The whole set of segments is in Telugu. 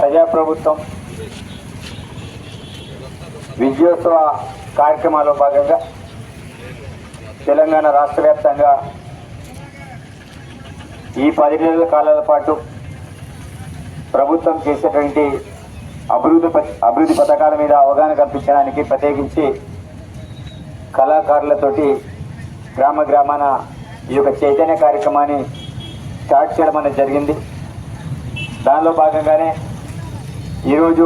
ప్రజాప్రభుత్వం విజయోత్సవ కార్యక్రమాల్లో భాగంగా తెలంగాణ రాష్ట్ర వ్యాప్తంగా ఈ పది నెలల కాలాల పాటు ప్రభుత్వం చేసేటువంటి అభివృద్ధి ప- అభివృద్ధి పథకాల మీద అవగాహన కల్పించడానికి ప్రత్యేకించి కళాకారులతోటి గ్రామ గ్రామాన ఈ యొక్క చైతన్య కార్యక్రమాన్ని స్టార్ట్ చేయడం అనేది జరిగింది. దానిలో భాగంగానే ఈరోజు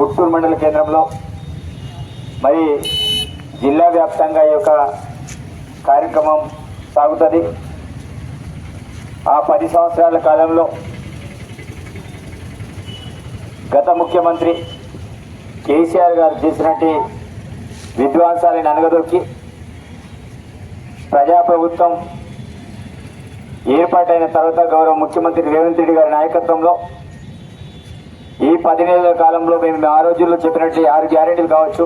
ఉట్టూరు మండల కేంద్రంలో మరి జిల్లా వ్యాప్తంగా ఈ యొక్క కార్యక్రమం సాగుతుంది. ఆ పది సంవత్సరాల కాలంలో గత ముఖ్యమంత్రి కేసీఆర్ గారు చేసినట్టు విధ్వంసాలను అనగదొక్కి ప్రజాప్రభుత్వం ఏర్పాటైన తర్వాత గౌరవ ముఖ్యమంత్రి రేవంత్ రెడ్డి గారి నాయకత్వంలో ఈ పది నెలల కాలంలో మేము ఆ రోజుల్లో చెప్పినట్టు ఆరు గ్యారెంటీలు కావచ్చు.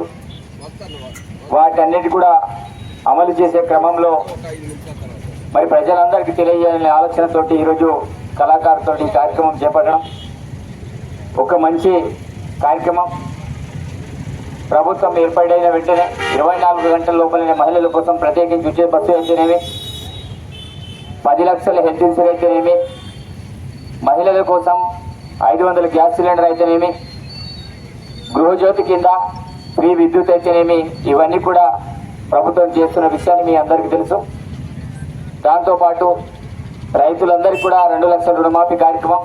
వాటన్నిటి కూడా అమలు చేసే క్రమంలో మరి ప్రజలందరికీ తెలియజేయాలనే ఆలోచనతోటి ఈరోజు కళాకారులతోటి ఈ కార్యక్రమం చేపట్టడం ఒక మంచి కార్యక్రమం. ప్రభుత్వం ఏర్పాటైన వెంటనే ఇరవై నాలుగు గంటల లోపలనే మహిళల కోసం ప్రత్యేకించి ఉచిత బస్సు అయితేనేమి పది లక్షల హెల్త్ ఇన్సూరెన్స్ అయితేనేమి మహిళల కోసం ఐదు వందల గ్యాస్ సిలిండర్ అయితేనేమి? గృహజ్యోతి కింద ఫ్రీ విద్యుత్ అయితేనేమి? ఇవన్నీ కూడా ప్రభుత్వం చేస్తున్న విషయాన్ని మీ అందరికీ తెలుసు. దాంతోపాటు రైతులందరికీ కూడా రెండు లక్షల రుణమాఫీ కార్యక్రమం.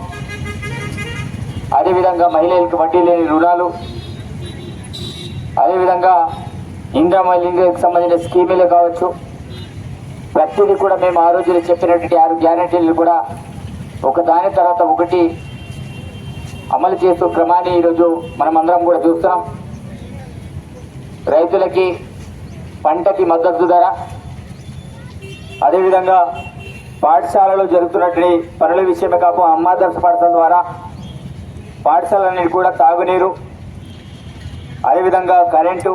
అదేవిధంగా మహిళలకు వడ్డీ లేని రుణాలు. అదేవిధంగా ఇంద్రమ్మ సంబంధించిన స్కీములు కావచ్చు. ప్రతిదీ కూడా మేము ఆ రోజులు చెప్పినటువంటి ఆరు గ్యారంటీలు కూడా ఒక దాని తర్వాత ఒకటి అమలు చేస్తూ క్రమాన్ని ఈరోజు మనం అందరం కూడా చూస్తున్నాం. రైతులకి పంటకి మద్దతు ధర అదేవిధంగా పాఠశాలలో జరుగుతున్నటువంటి పనుల విషయమే కాపు అమ్మాదర్శ పడటం ద్వారా పాఠశాలన్నీ కూడా తాగునీరు అదేవిధంగా కరెంటు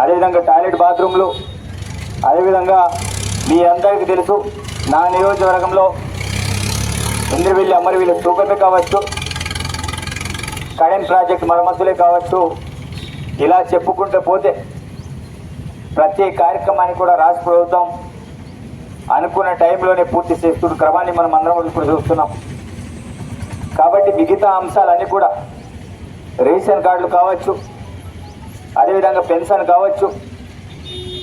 అదేవిధంగా టాయిలెట్ బాత్రూమ్లు అదేవిధంగా మీ అందరికీ తెలుసు నా నియోజకవర్గంలో ఇంద్రవెల్లి అమరవెల్లి సూకమే కావచ్చు కడెన్ ప్రాజెక్ట్ మరమ్మతులే కావచ్చు ఇలా చెప్పుకుంటూ పోతే ప్రతి కార్యక్రమాన్ని కూడా రాష్ట్ర ప్రభుత్వం అనుకున్న టైంలోనే పూర్తి చేస్తున్న క్రమాన్ని మనం అందరం ఇప్పుడు చూస్తున్నాం. కాబట్టి మిగతా అంశాలన్నీ కూడా రేషన్ కార్డులు కావచ్చు అదేవిధంగా పెన్షన్ కావచ్చు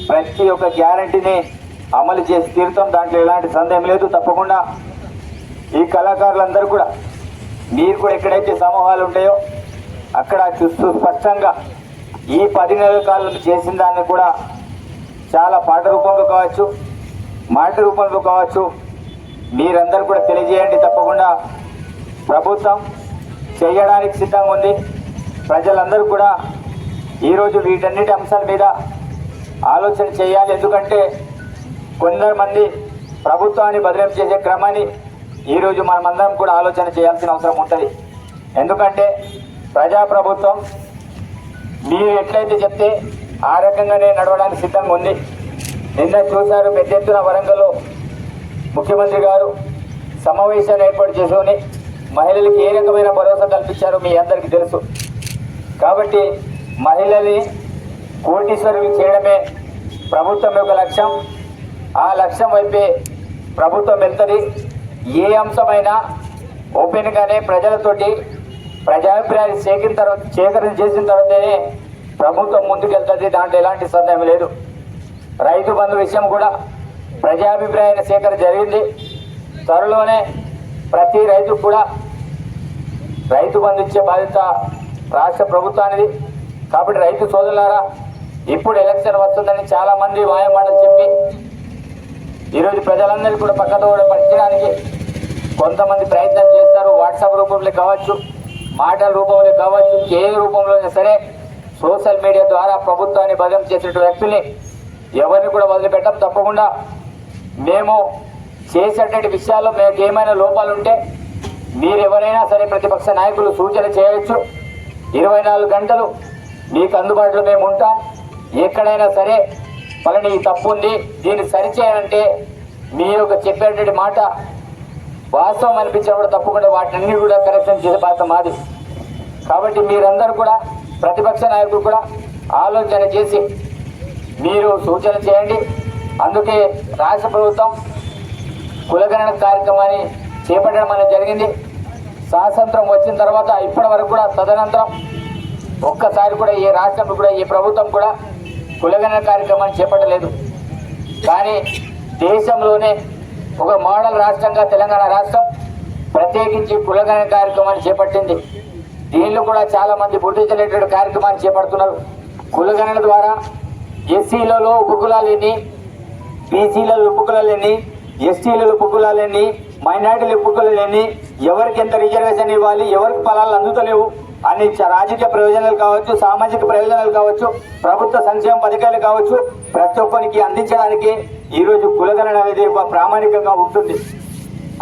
ప్రతి ఒక్క గ్యారంటీని అమలు చేసి తీరుతాం. దాంట్లో ఎలాంటి సందేహం లేదు. తప్పకుండా ఈ కళాకారులందరూ కూడా మీరు కూడా ఎక్కడైతే సమూహాలు ఉంటాయో అక్కడ చూస్తూ స్పష్టంగా ఈ పది నెలల కాలం చేసిన దాన్ని కూడా చాలా పాట రూపంలో కావచ్చు మాట రూపంలో కావచ్చు మీరందరూ కూడా తెలియజేయండి తప్పకుండా. ప్రభుత్వం చేయడానికి సిద్ధంగా ఉంది. ప్రజలందరూ కూడా ఈరోజు వీటన్నిటి అంశాల మీద ఆలోచన చేయాలి. ఎందుకంటే కొందరు మంది ప్రభుత్వాన్ని బదిలీ చేసే క్రమాన్ని ఈరోజు మనమందరం కూడా ఆలోచన చేయాల్సిన అవసరం ఉంటుంది. ఎందుకంటే ప్రజాప్రభుత్వం మీరు ఎట్లయితే చెప్తే ఆ రకంగానే నడవడానికి సిద్ధంగా ఉంది. నిన్న చూశారు పెద్ద ఎత్తున వరంగల్లో ముఖ్యమంత్రి గారు సమావేశాన్ని ఏర్పాటు చేసుకొని మహిళలకు ఏ రకమైన భరోసా కల్పించారో మీ అందరికీ తెలుసు. కాబట్టి మహిళల్ని కోటీశ్వరులు చేయడమే ప్రభుత్వం యొక్క లక్ష్యం. ఆ లక్ష్యం వైపే ప్రభుత్వం వెళ్తుంది. ఏ అంశమైనా ఓపెన్గానే ప్రజలతోటి ప్రజాభిప్రాయాలు సేకరణ తర్వాత సేకరణ చేసిన తర్వాతనే ప్రభుత్వం ముందుకెళ్తుంది. దాంట్లో ఎలాంటి సందేహం లేదు. రైతు బంధు విషయం కూడా ప్రజాభిప్రాయాన్ని సేకరణ జరిగింది. త్వరలోనే ప్రతి రైతుకు కూడా రైతు బంధు ఇచ్చే బాధ్యత రాష్ట్ర ప్రభుత్వానికి కాబట్టి రైతు సోదరులారా ఇప్పుడు ఎలక్షన్ వస్తుందని చాలా మంది చెప్పి ఈరోజు ప్రజలందరికీ కూడా పక్కదోడ పట్టించడానికి కొంతమంది ప్రయత్నం చేస్తారు. వాట్సాప్ రూపంలో కావచ్చు మాటల రూపంలో కావచ్చు ఏ రూపంలో అయినా సరే సోషల్ మీడియా ద్వారా ప్రభుత్వాన్ని బదం చేసిన వ్యక్తుల్ని ఎవరిని కూడా వదిలిపెట్టం తప్పకుండా. మేము చేసేటువంటి విషయాల్లో మీకు ఏమైనా లోపాలు ఉంటే మీరు ఎవరైనా సరే ప్రతిపక్ష నాయకులు సూచన చేయవచ్చు. ఇరవై నాలుగు గంటలు మీకు అందుబాటులో మేము ఉంటాం. ఎక్కడైనా సరే పలాని ఈ తప్పు ఉంది దీన్ని సరిచేయాలంటే మీ యొక్క చెప్పేటువంటి మాట వాస్తవం అనిపించినప్పుడు తప్పకుండా వాటిని కూడా కరెక్షన్ చేసే బాధ్యత మాది. కాబట్టి మీరందరూ కూడా ప్రతిపక్ష నాయకులు కూడా ఆలోచన చేసి మీరు సూచన చేయండి. అందుకే రాష్ట్ర ప్రభుత్వం కులగణన కార్యక్రమాన్ని చేపట్టడం అనేది జరిగింది. స్వాతంత్రం వచ్చిన తర్వాత ఇప్పటి వరకు కూడా తదనంతరం ఒక్కసారి కూడా ఏ రాష్ట్రం కూడా ఏ ప్రభుత్వం కూడా కులగణన కార్యక్రమాన్ని చేపట్టలేదు. కానీ దేశంలోనే ఒక మోడల్ రాష్ట్రంగా తెలంగాణ రాష్ట్రం ప్రత్యేకించి కులగణన కార్యక్రమాన్ని చేపట్టింది. దీనిలో కూడా చాలా మంది బుద్ధిజ్ కార్యక్రమాన్ని చేపడుతున్నారు. కులగణన ద్వారా ఎస్సీలలో ఉపకులాలు ఎన్ని బీసీలలో ఉపకులాలు ఎన్ని ఎస్టీలలో ఉపకులాలు మైనార్టీల ఉపకులాలు ఎవరికి ఎంత రిజర్వేషన్ ఇవ్వాలి ఎవరికి ఫలాలు అందుతలేవు అన్ని చ- రాజకీయ ప్రయోజనాలు కావచ్చు సామాజిక ప్రయోజనాలు కావచ్చు ప్రభుత్వ సంక్షేమ పథకాలు కావచ్చు ప్రతి ఒక్కరికి అందించడానికి ఈరోజు కులగణన అనేది ఒక ప్రామాణికంగా ఉంటుంది.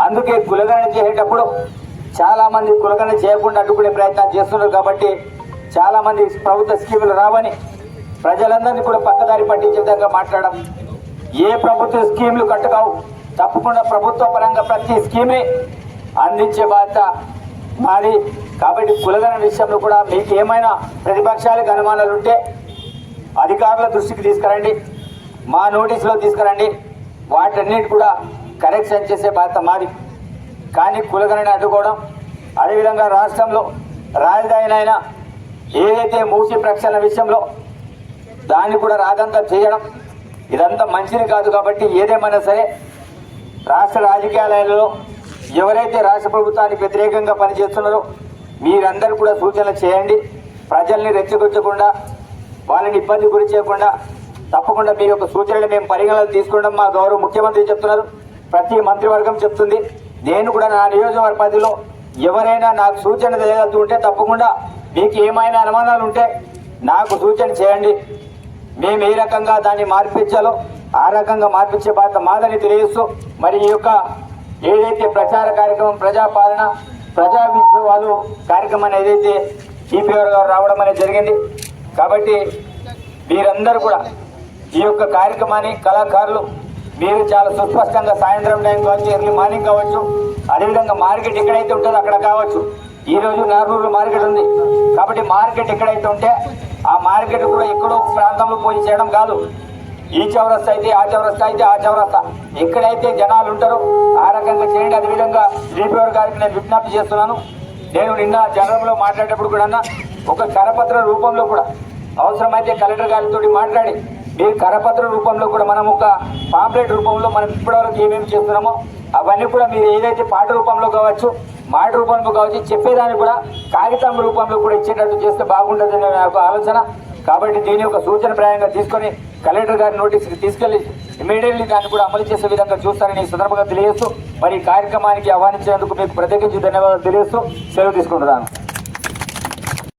అందుకే కులగణన చేసేటప్పుడు చాలా మంది కులగణన చేయకుండా అడ్డుకునే ప్రయత్నాలు చేస్తున్నారు కాబట్టి చాలా మంది ప్రభుత్వ స్కీములు రావని ప్రజలందరినీ కూడా పక్కదారి పట్టించే విధంగా మాట్లాడడం. ఏ ప్రభుత్వ స్కీములు కట్టుకావు తప్పకుండా ప్రభుత్వ పరంగా ప్రతి స్కీమ్ని అందించే బాధ్యత మాది కాబట్టి కులగణ విషయంలో కూడా మీకు ఏమైనా ప్రతిపక్షాలకు అనుమానాలు ఉంటే అధికారుల దృష్టికి తీసుకురండి మా నోటీసులో తీసుకురండి వాటన్నిటి కూడా కరెక్షన్ చేసే బాధ్యత మాది. కానీ కులగణని అడ్డుకోవడం అదేవిధంగా రాష్ట్రంలో రాజధానినైనా ఏదైతే మూసి ప్రక్షాళన విషయంలో దాన్ని కూడా రాదంతా చేయడం ఇదంతా మంచిది కాదు కాబట్టి ఏదేమైనా సరే రాష్ట్ర రాజకీయాలలో ఎవరైతే రాష్ట్ర ప్రభుత్వానికి వ్యతిరేకంగా పనిచేస్తున్నారో మీరందరూ కూడా సూచనలు చేయండి. ప్రజల్ని రెచ్చగొచ్చకుండా వాళ్ళని ఇబ్బంది గురి చేయకుండా తప్పకుండా మీ యొక్క సూచనలు మేము పరిగణనలు తీసుకుంటాం మా గౌరవ ముఖ్యమంత్రి చెప్తున్నారు. ప్రతి మంత్రివర్గం చెప్తుంది. నేను కూడా నా నియోజకవర్గ పరిధిలో ఎవరైనా నాకు సూచన చేయగలుగుతుంటే తప్పకుండా మీకు ఏమైనా అనుమానాలు ఉంటే నాకు సూచన చేయండి. మేము ఏ రకంగా దాన్ని మార్పించాలో ఆ రకంగా మార్పించే బాధ్యత మాదని తెలియజేస్తూ మరి ఈ యొక్క ఏదైతే ప్రచార కార్యక్రమం ప్రజాపాలన ప్రజా విశ్వాలు కార్యక్రమం ఏదైతే ఈపీఆర్ గారు రావడం అనేది జరిగింది. కాబట్టి మీరందరూ కూడా ఈ యొక్క కార్యక్రమాన్ని కళాకారులు మీరు చాలా సుస్పష్టంగా సాయంత్రం టైం కావచ్చు ఎర్లీ మార్నింగ్ కావచ్చు అదేవిధంగా మార్కెట్ ఎక్కడైతే ఉంటుందో అక్కడ కావచ్చు. ఈ రోజు మార్కెట్ ఉంది. కాబట్టి మార్కెట్ ఎక్కడైతే ఉంటే ఆ మార్కెట్ కూడా ఎక్కడో ప్రాంతంలో పోయి చేయడం కాదు. ఈ చౌరస్త అయితే ఆ చౌరస్త అయితే ఆ చౌరస్త. ఎక్కడైతే జనాలు ఉంటారో ఆ రకంగా చేయండి. అదేవిధంగా శ్రీపేవర్ గారికి నేను విజ్ఞప్తి చేస్తున్నాను. నేను నిన్న జనంలో మాట్లాడేటప్పుడు కూడా అన్నా, ఒక కరపత్ర రూపంలో కూడా అవసరమైతే కలెక్టర్ గారితో మాట్లాడి మీరు కరపత్ర రూపంలో కూడా మనం ఒక పాంప్లెట్ రూపంలో మనం ఇప్పటివరకు ఏమేమి చేస్తున్నామో అవన్నీ కూడా మీరు ఏదైతే పాట రూపంలో కావచ్చు మాట రూపంలో కావచ్చు చెప్పేదాన్ని కూడా కాగితం రూపంలో కూడా ఇచ్చేటట్టు చేస్తే బాగుంటుందని అనే ఆలోచన. కాబట్టి దీని యొక్క సూచన ప్రాయంగా తీసుకొని కలెక్టర్ గారి నోటీస్కి తీసుకెళ్ళి ఇమీడియట్లీ దాన్ని కూడా అమలు చేసే విధంగా చూస్తారని ఈ సందర్భంగా తెలియజేస్తూ మరి కార్యక్రమానికి ఆహ్వానించినందుకు మీకు ప్రత్యేకించి ధన్యవాదాలు తెలియజేస్తూ సెలవు తీసుకుంటున్నాను.